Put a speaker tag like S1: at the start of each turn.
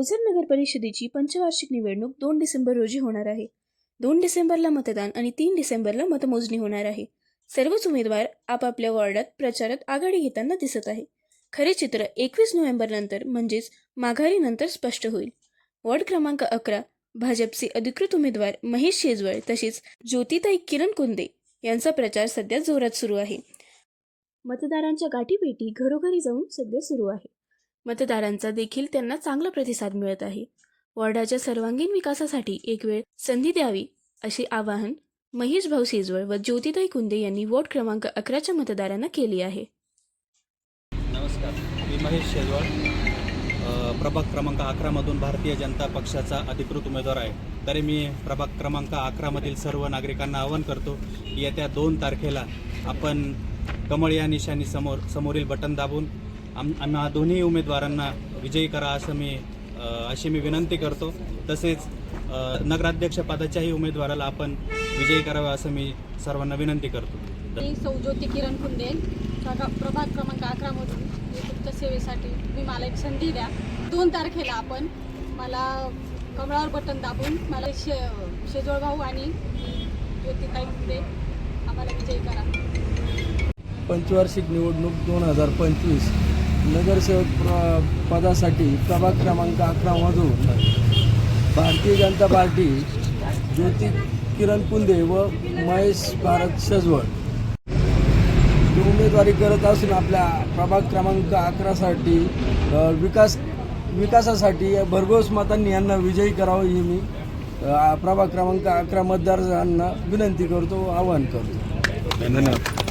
S1: ओझर नगर परिषदेची पंचवार्षिक निवडणूक दोन डिसेंबर रोजी होणार आहे. दोन डिसेंबरला मतदान आणि तीन डिसेंबरला मतमोजणी होणार आहे. सर्वच उमेदवार आपापल्या वॉर्डात प्रचारात आघाडी घेताना दिसत आहे. खरे चित्र एकवीस नोव्हेंबरनंतर म्हणजेच माघारीनंतर स्पष्ट होईल. वॉर्ड क्रमांक अकरा भाजपचे अधिकृत उमेदवार महेश शेजवळ तसेच ज्योतिताई किरण कुंदे यांचा प्रचार सध्या जोरात सुरू आहे. मतदारांच्या गाठीभेटी घरोघरी जाऊन सध्या सुरू आहे. मतदारांचा देखील त्यांना चांगला प्रतिसाद मिळत आहे. वॉर्डाच्या सर्वांगीण विकासासाठी एक वेळ संधी द्यावी असे आवाहन महेश भाऊ सिजवळ व ज्योतिताई कुंदे यांनी वॉर्ड क्रमांक अकराच्या मतदारांना केली आहे.
S2: नमस्कार मी महेश शेजवळ. प्रभाग क्रमांक अकरामधून भारतीय जनता पक्षाचा अधिकृत उमेदवार आहे. तरी मी प्रभाग क्रमांक अकरामधील सर्व नागरिकांना आवाहन करतो की येत्या दोन तारखेला आपण कमळ या निशाणी समोर समोरील बटन दाबून आम आम्हा दोन्ही उमेदवारांना विजयी करा असं मी अशी मी विनंती करतो. तसेच नगराध्यक्षपदाच्याही उमेदवाराला आपण विजयी करावे असं मी सर्वांना विनंती करतो.
S3: मी सौ ज्योती किरण कुंदे प्रगा- प्रभाग क्रमांक अकरामधून तुमच्या सेवेसाठी तुम्ही मला एक संधी द्या. दोन तारखेला आपण मला कमळावर बटन दाबून मला शे शेजवळ भाऊ आणि ज्योतिताई कुंदे आम्हाला विजयी करा.
S4: पंचवार्षिक निवडणूक दोन हजार पंचवीस. नगरसेवक प्र पदासाठी प्रभाग क्रमांक अकरामधून भारतीय जनता पार्टी ज्योती किरण कुंदे व महेश भारत शेजवळ ही उमेदवारी करत असून आपल्या प्रभाग क्रमांक अकरासाठी विकास विकासासाठी भरघोस मतांनी यांना विजयी करावं ही मी प्रभाग क्रमांक अकरा मतदारांना विनंती करतो आवाहन करतो.
S5: धन्यवाद.